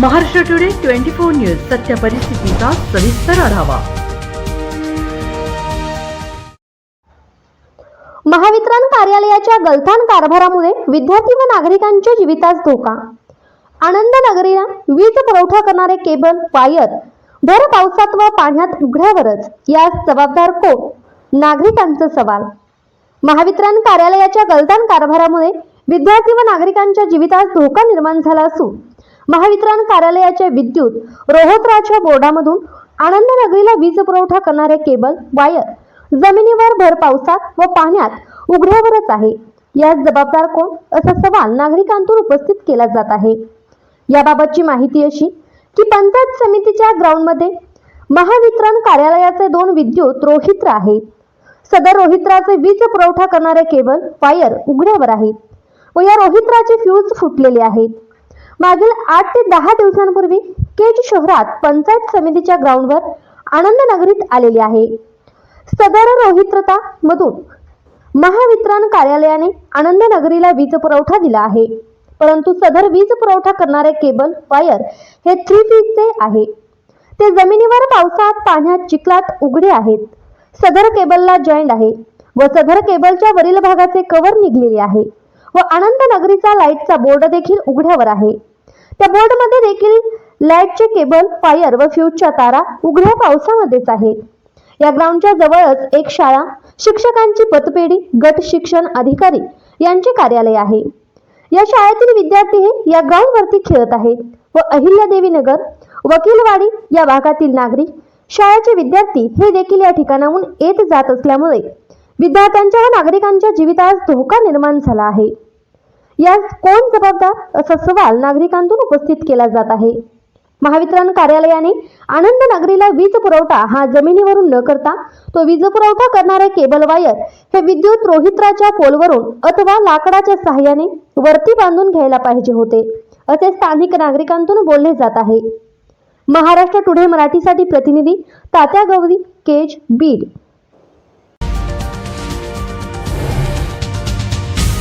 Maharashtra today twenty four news सत्य परिस्थितीचा सविस्तर आढावा. महावितरण कार्यालयाच्या गलथान कारभारामुळे विद्यार्थी व नागरिकांच्या जीवितास धोका. आनंद नगरीला वीज पुरवठा करणारे केबल वायर भर पावसात व पाण्यात उघड्यावरच यास जबाबदार कोण? नागरिकांचा सवाल. महावितरण कार्यालयाच्या गलथान कारभारामुळे विद्यार्थी व नागरिकांच्या जीवितास धोका निर्माण झाला असून महावितरण कार्यालयाच्या विद्युत रोहोत्राच्या बोर्डामधून आनंद नगरीला वीज पुरवठा करणारे केबल वायर जमिनीवर भर पावसात व पाण्यात उघड्यावरच आहे. यास जबाबदार कोण? असा सवाल नागरिकांतून उपस्थित केला जात आहे. याबाबतची माहिती अशी की पंचायत समितीच्या ग्राउंडमध्ये महावितरण कार्यालयाचे दोन विद्युत रोहित्र आहेत सदर रोहित्राचे वीज पुरवठा करणारे केबल वायर उघड्यावर आहेत व या रोहित्राचे फ्यूज फुटलेले आहेत. मागील आठ ते दहा दिवसांपूर्वी केज शहरात पंचायत समितीच्या ग्राउंडवर आनंद नगरीत आलेले आहे. सदर रोहित्रता मधून महावितरण कार्यालयाने आनंद नगरीला वीज पुरवठा दिला आहे. परंतु सदर वीज पुरवठा करणारे केबल वायर हे थ्री पीसचे आहे. ते जमिनीवर पावसात पाण्यात चिखलात उघडे आहेत. सदर केबलला जॉईंट आहे व सदर केबलच्या वरील भागाचे कव्हर निघलेले आहे. व आनंद नगरीचा लाईटचा बोर्ड देखील उघड्यावर आहे. त्या बोर्डमध्ये देखील लाईटचे केबल फायर व फ्यूजच्या तारा उघड्या पावसामध्येच आहेत. या ग्राउंडच्या जवळच एक शाळा शिक्षकांची पतपेढी गट शिक्षण अधिकारी यांचे कार्यालय आहे. या शाळेतील विद्यार्थी हे या ग्राउंडवरती खेळत आहेत व अहिल्यादेवी नगर वकीलवाडी या भागातील नागरिक शाळेचे विद्यार्थी हे देखील या ठिकाणाहून येत जात असल्यामुळे विद्यार्थ्यांच्या व नागरिकांच्या जीवितास धोका निर्माण झाला आहे. यास कोण जबाबदार असा सवाल नागरिकांतून उपस्थित केला जात आहे? महावितरण कार्यालयाने आनंद नगरीला वीज पुरवठा हा जमिनीवरून न करता तो वीज पुरवठा करणारे केबल वायर हे विद्युत रोहित्राच्या पोलवरून अथवा लाकडाच्या सहाय्याने वरती बांधून घ्यायला पाहिजे होते असे स्थानिक नागरिकांतून बोलले जात आहे. महाराष्ट्र टुडे मराठीसाठी प्रतिनिधी तात्या गौरी केज बीड.